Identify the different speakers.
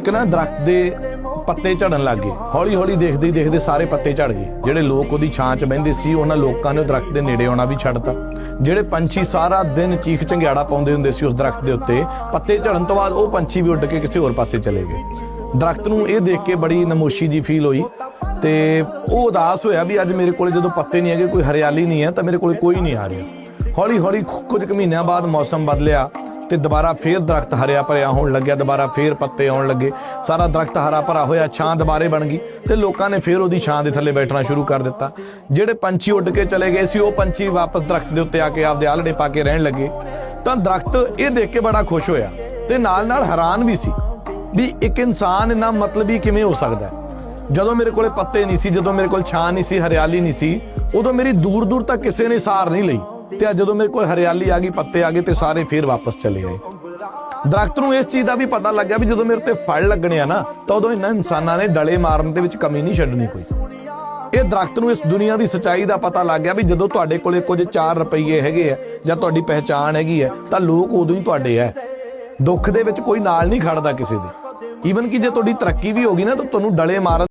Speaker 1: ਇੱਕ ਨਾ ਦਰਖਤ ਦੇ ਪੱਤੇ ਝੜਨ ਲੱਗ ਗਏ। ਹੌਲੀ ਹੌਲੀ ਦੇਖਦੇ ਹੀ ਦੇਖਦੇ ਸਾਰੇ ਪੱਤੇ ਝੜ ਗਏ। ਜਿਹੜੇ ਲੋਕ ਉਹਦੀ ਛਾਂ 'ਚ ਬਹਿੰਦੇ ਸੀ, ਉਹਨਾਂ ਲੋਕਾਂ ਨੇ ਦਰਖਤ ਦੇ ਨੇੜੇ ਆਉਣਾ ਵੀ ਛੱਡਤਾ। ਜਿਹੜੇ ਪੰਛੀ ਸਾਰਾ ਦਿਨ ਚੀਖ ਚੰਗਿਆੜਾ ਪਾਉਂਦੇ ਹੁੰਦੇ ਸੀ ਉਸ ਦਰਖਤ ਦੇ ਉੱਤੇ, ਪੱਤੇ ਝੜਨ ਤੋਂ ਬਾਅਦ ਉਹ ਪੰਛੀ ਵੀ ਉੱਡ ਕੇ ਕਿਸੇ ਹੋਰ ਪਾਸੇ ਚਲੇ ਗਏ। ਦਰਖਤ ਨੂੰ ਇਹ ਦੇਖ ਕੇ ਬੜੀ ਨਮੋਸ਼ੀ ਜੀ ਫੀਲ ਹੋਈ ਤੇ ਉਹ ਉਦਾਸ ਹੋਇਆ ਵੀ ਅੱਜ ਮੇਰੇ ਕੋਲੇ ਜਦੋਂ ਪੱਤੇ ਨਹੀਂ ਹੈਗੇ, ਕੋਈ ਹਰਿਆਲੀ ਨਹੀਂ ਹੈ, ਤਾਂ ਮੇਰੇ ਕੋਲੇ ਕੋਈ ਨਹੀਂ ਆ ਰਿਹਾ। ਹੌਲੀ ਹੌਲੀ ਕੁਝ ਕੁ ਮਹੀਨਿਆਂ ਬਾਅਦ ਮੌਸਮ ਬਦਲਿਆ। ਤੇ ਦੁਬਾਰਾ ਫੇਰ ਦਰਖਤ ਹਰਿਆ ਭਰਿਆ ਹੋਣ ਲੱਗਿਆ, ਦੁਬਾਰਾ ਫੇਰ ਪੱਤੇ ਆਉਣ ਲੱਗੇ। ਸਾਰਾ ਦਰਖਤ ਹਰਾ ਭਰਾ ਹੋਇਆ, ਛਾਂ ਦੁਬਾਰੇ ਬਣ ਗਈ ਤੇ ਲੋਕਾਂ ਨੇ ਫੇਰ ਉਹਦੀ ਛਾਂ ਦੇ ਥੱਲੇ ਬੈਠਣਾ ਸ਼ੁਰੂ ਕਰ ਦਿੱਤਾ। ਜਿਹੜੇ ਪੰਛੀ ਉੱਡ ਕੇ ਚਲੇ ਗਏ ਸੀ, ਉਹ ਪੰਛੀ ਵਾਪਸ ਦਰਖਤ ਦੇ ਉੱਤੇ ਆ ਕੇ ਆਪਦੇ ਆਲੜੇ ਪਾ ਕੇ ਰਹਿਣ ਲੱਗੇ। ਤਾਂ ਦਰਖਤ ਇਹ ਦੇਖ ਕੇ ਬੜਾ ਖੁਸ਼ ਹੋਇਆ ਤੇ ਨਾਲ ਨਾਲ ਹੈਰਾਨ ਵੀ ਸੀ ਵੀ ਇੱਕ ਇਨਸਾਨ ਇੰਨਾ ਮਤਲਬੀ ਕਿਵੇਂ ਹੋ ਸਕਦਾ ਹੈ? ਜਦੋਂ ਮੇਰੇ ਕੋਲੇ ਪੱਤੇ ਨਹੀਂ ਸੀ, ਜਦੋਂ ਮੇਰੇ ਕੋਲ ਛਾਂ ਨਹੀਂ ਸੀ, ਹਰਿਆਲੀ ਨਹੀਂ ਸੀ, ਉਦੋਂ ਮੇਰੀ ਦੂਰ ਦੂਰ ਤੱਕ ਕਿਸੇ ਨੇ ਸਾਰ ਨਹੀਂ ਲਈ। ਤੇ ਜਦੋਂ ਮੇਰੇ ਕੋਲ ਹਰਿਆਲੀ ਆ ਗਈ, ਪੱਤੇ ਆ ਗਏ ਤੇ ਸਾਰੇ ਫੇਰ ਵਾਪਸ ਚਲੇ ਗਏ ਦਰਖਤ ਨੂੰ ਇਸ ਚੀਜ਼ ਦਾ ਵੀ ਪਤਾ ਲੱਗਿਆ ਵੀ ਜਦੋਂ ਮੇਰੇ ਤੇ ਫਲ ਲੱਗਣੇ ਆ ਨਾ, ਤਾਂ ਉਦੋਂ ਇਹਨਾਂ ਇਨਸਾਨਾਂ ਨੇ ਡਲੇ ਮਾਰਨ ਦੇ ਵਿੱਚ ਕਮੀ ਨਹੀਂ ਛੱਡਣੀ ਕੋਈ। ਇਹ ਦਰਖਤ ਨੂੰ ਇਸ ਦੁਨੀਆ ਦੀ ਸਚਾਈ ਦਾ ਪਤਾ ਲੱਗ ਗਿਆ ਵੀ ਜਦੋਂ ਤੁਹਾਡੇ ਕੋਲੇ ਕੁਝ 4 ਰੁਪਏ ਹੈਗੇ ਆ ਜਾਂ ਤੁਹਾਡੀ ਪਹਿਚਾਣ ਹੈਗੀ ਹੈ ਤਾਂ ਲੋਕ ਉਦੋਂ ਹੀ ਤੁਹਾਡੇ ਆ। ਦੁੱਖ ਦੇ ਵਿੱਚ ਕੋਈ ਨਾਲ ਨਹੀਂ ਖੜਦਾ ਕਿਸੇ ਦੇ। ਈਵਨ ਕਿ ਜੇ ਤੁਹਾਡੀ ਤਰੱਕੀ ਵੀ ਹੋ ਗਈ ਨਾ, ਤਾਂ ਤੁਹਾਨੂੰ ਡਲੇ ਮਾਰਨ